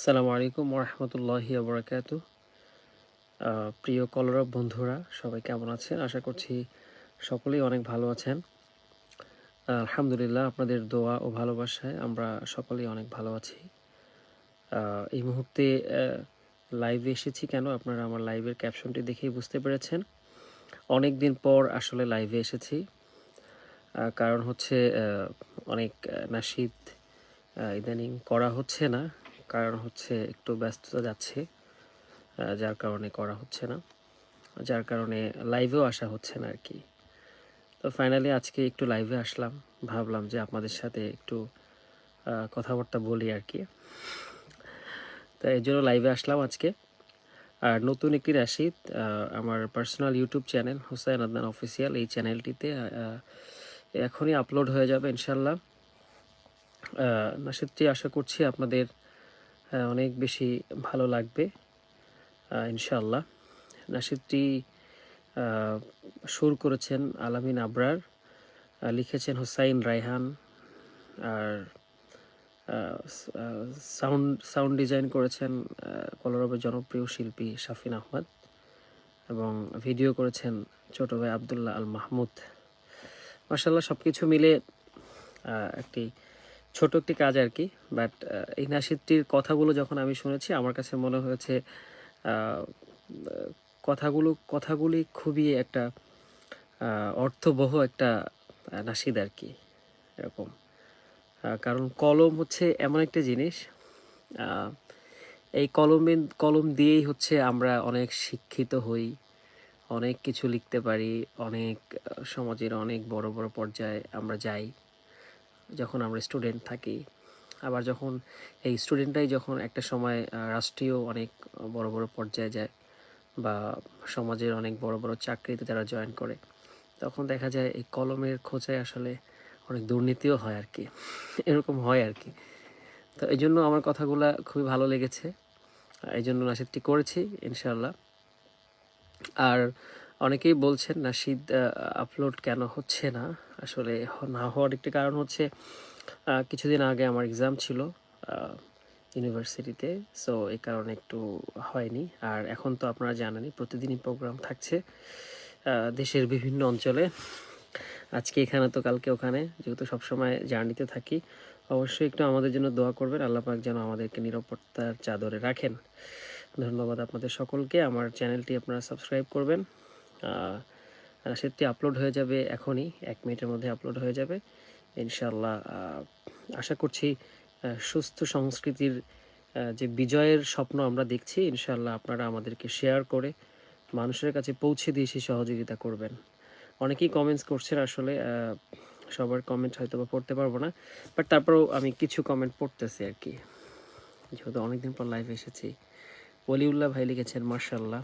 আসসালামু আলাইকুম রহমতুল্লাহি বরাকাতু প্রিয় কলরব বন্ধুরা, সবাই কেমন আছেন? আশা করছি সকলেই অনেক ভালো আছেন। আলহামদুলিল্লাহ, আপনাদের দোয়া ও ভালোবাসায় আমরা সকলেই অনেক ভালো আছি। এই মুহূর্তে লাইভে এসেছি কেন? আপনারা আমার লাইভের ক্যাপশনটি দেখেই বুঝতে পেরেছেন। অনেক দিন পর আসলে লাইভে এসেছি। কারণ হচ্ছে অনেক নাশিদ ইদানিং করা হচ্ছে না। কারণ হচ্ছে একটু ব্যস্ততা যাচ্ছে যার কারণে করা হচ্ছে না যার কারণে লাইভেও আসা হচ্ছে না আর কি তো ফাইনালি আজকে একটু লাইভে আসলাম ভাবলাম যে আপনাদের সাথে একটু কথাবার্তা বলি আর কি তো এই জন্য লাইভে আসলাম আজকে। আর নতুন একটি রাশিদ আমার personal YouTube channel Hussain Adnan official এই চ্যানেলটিতে এখনই আপলোড হয়ে যাবে ইনশাল্লাহ আহ, নাশিদটি আশা করছি আপনাদের অনেক বেশি ভালো লাগবে। ইনশাল্লাহ নাশিদটি আহ, সুর করেছেন আলামিন আবরার লিখেছেন হুসাইন রায়হান আর সাউন্ড সাউন্ড ডিজাইন করেছেন কলরবের জনপ্রিয় শিল্পী শাফিন আহমদ এবং ভিডিও করেছেন ছোট ভাই আবদুল্লাহ আল মাহমুদ। মার্শাল্লাহ সব কিছু মিলে একটি ছোট একটি কাজ আর কি বাট এই নাসিদটির কথাগুলো যখন আমি শুনেছি, আমার কাছে মনে হয়েছে কথাগুলো, কথাগুলি খুবই একটা অর্থবহ একটা নাসিদ আর কি এরকম কারণ কলম হচ্ছে এমন একটা জিনিস এই কলমে কলম দিয়েই হচ্ছে আমরা অনেক শিক্ষিত হই, অনেক কিছু লিখতে পারি, অনেক সমাজের অনেক বড় বড় পর্যায়ে আমরা যাই। যখন আমরা স্টুডেন্ট থাকি, আবার যখন এই স্টুডেন্টরাই যখন একটা সময় রাষ্ট্রীয় অনেক বড় বড় পর্যায়ে যায় বা সমাজের অনেক বড় বড় চাকরিতে যারা জয়েন করে, তখন দেখা যায় এই কলমের খোঁজায় আসলে অনেক দুর্নীতিও হয় আর কি এরকম হয় আর কি তো এই জন্য আমার কথাগুলা খুবই ভালো লেগেছে। এই জন্য নাসিদটি করেছি ইনশাল্লাহ আর অনেকেই বলছেন না শীত আপলোড কেন হচ্ছে না? আসলে না হওয়ার একটি কারণ হচ্ছে কিছুদিন আগে আমার এক্সাম ছিল ইউনিভার্সিটিতে সো এই কারণে একটু হয়নি। আর এখন তো আপনারা জানেনই, প্রতিদিনই প্রোগ্রাম থাকছে দেশের বিভিন্ন অঞ্চলে। আজকে এখানে তো কালকে ওখানে, যেহেতু সবসময় জার্নিতে থাকি, অবশ্যই একটু আমাদের জন্য দোয়া করবেন, আল্লাহ পাক যেন আমাদেরকে নিরাপত্তার চাদরে রাখেন। ধন্যবাদ আপনাদের সকলকে, আমার চ্যানেলটি আপনারা সাবস্ক্রাইব করবেন। আহ, আপলোড হয়ে যাবে এখনই এক মিনিটের মধ্যে আপলোড হয়ে যাবে। ইনশাল্লাহ আশা করছি সুস্থ সংস্কৃতির যে বিজয়ের স্বপ্ন আমরা দেখছি ইনশাল্লাহ আপনারা আমাদেরকে শেয়ার করে মানুষের কাছে পৌঁছে দিয়ে সেই সহযোগিতা করবেন। অনেকেই কমেন্টস করছেন আসলে সবার কমেন্ট হয়তো বা পড়তে পারব না বাট তারপরেও আমি কিছু কমেন্ট পড়তেছি আর কি। যেহেতু অনেকদিন পর লাইভ এসেছি। ওলিউল্লাহ ভাই লিখেছেন মার্শাল্লাহ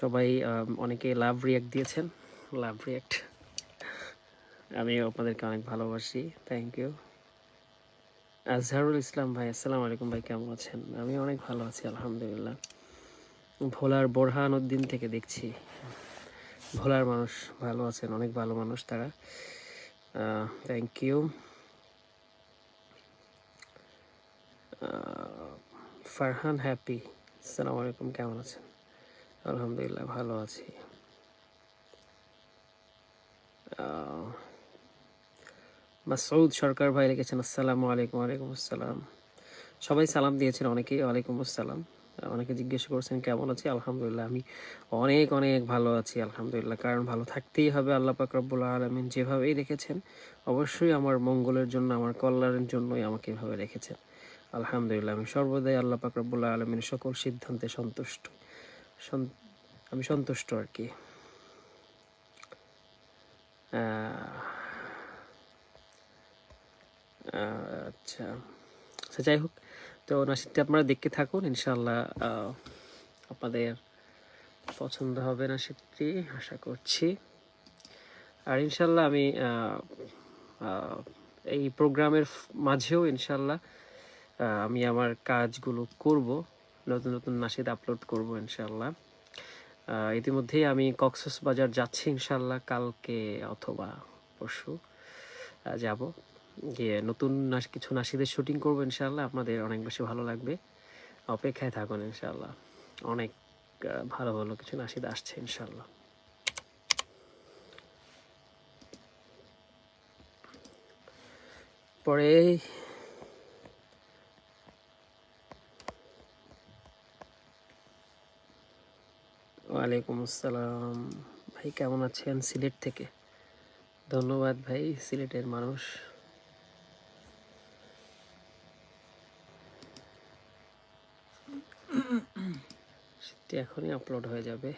সবাই অনেকে লাভ রিয়াক্ট দিয়েছেন। লাভ রিয়াক্ট আমি আপনাদেরকে অনেক ভালোবাসি। থ্যাংক ইউ আজহারুল ইসলাম ভাই, আসসালামু আলাইকুম ভাই, কেমন আছেন? আমি অনেক ভালো আছি, আলহামদুলিল্লাহ। ভোলার বোরহান উদ্দিন থেকে দেখছি। ভোলার মানুষ ভালো আছেন, অনেক ভালো মানুষ তারা। থ্যাংক ইউ ফারহান হ্যাপি আসসালামু আলাইকুম, কেমন আছেন? আলহামদুলিল্লাহ ভালো আছি। মাসউদ সরকার ভাই লিখেছেন, আসসালামু আলাইকুম, ওয়ালাইকুম আসসালাম। সবাই সালাম দিয়েছেন অনেকেই, ওয়ালাইকুম আসসালাম। অনেকে জিজ্ঞেস করছেন, কেমন আছি? আলহামদুলিল্লাহ, আমি অনেক অনেক ভালো আছি, আলহামদুলিল্লাহ। কারণ ভালো থাকতেই হবে আল্লাহ পাক রব্বুল আলমিন। যেভাবেই রেখেছেন অবশ্যই আমার মঙ্গলের জন্য, আমার কল্যাণের জন্যই আমাকে এভাবে রেখেছেন। আলহামদুলিল্লাহ, আমি সর্বদাই আল্লাহ পাক রব্বুল আলমিনের সকল সিদ্ধান্তে সন্তুষ্ট। সন- আমি সন্তুষ্ট আর কি। আচ্ছা। আচ্ছা যাই হোক তো নাসিদটা আপনারা দেখতে থাকুন ইনশাল্লাহ আপনাদের পছন্দ হবে নাসিদটি আশা করছি। আর ইনশাল্লাহ আমি এই প্রোগ্রামের মাঝেও ইনশাল্লাহ আমি আমার কাজগুলো করব, নতুন নতুন নাসিদ আপলোড করব ইনশাল্লাহ ইতিমধ্যেই আমি কক্সবাজার যাচ্ছি ইনশাল্লাহ কালকে অথবা পরশু যাব। গিয়ে নতুন কিছু নাসিদের শুটিং করব ইনশাল্লাহ আপনাদের অনেক বেশি ভালো লাগবে। অপেক্ষায় থাকুন ইনশাল্লাহ অনেক ভালো ভালো কিছু নাসিদ আসছে ইনশাল্লাহ পরে ওয়ালাইকুম আসসালাম। ভাই, কেমন আছেন সিলেট থেকে? ধন্যবাদ ভাই, সিলেটের মানুষ। সেটি এখনই আপলোড হয়ে যাবে।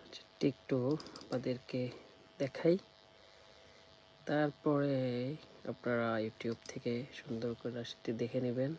আচ্ছা, একটু আপনাদেরকে দেখাই। তারপরে আপনারা ইউটিউব থেকে সুন্দর করে সেটি দেখে নেবেন।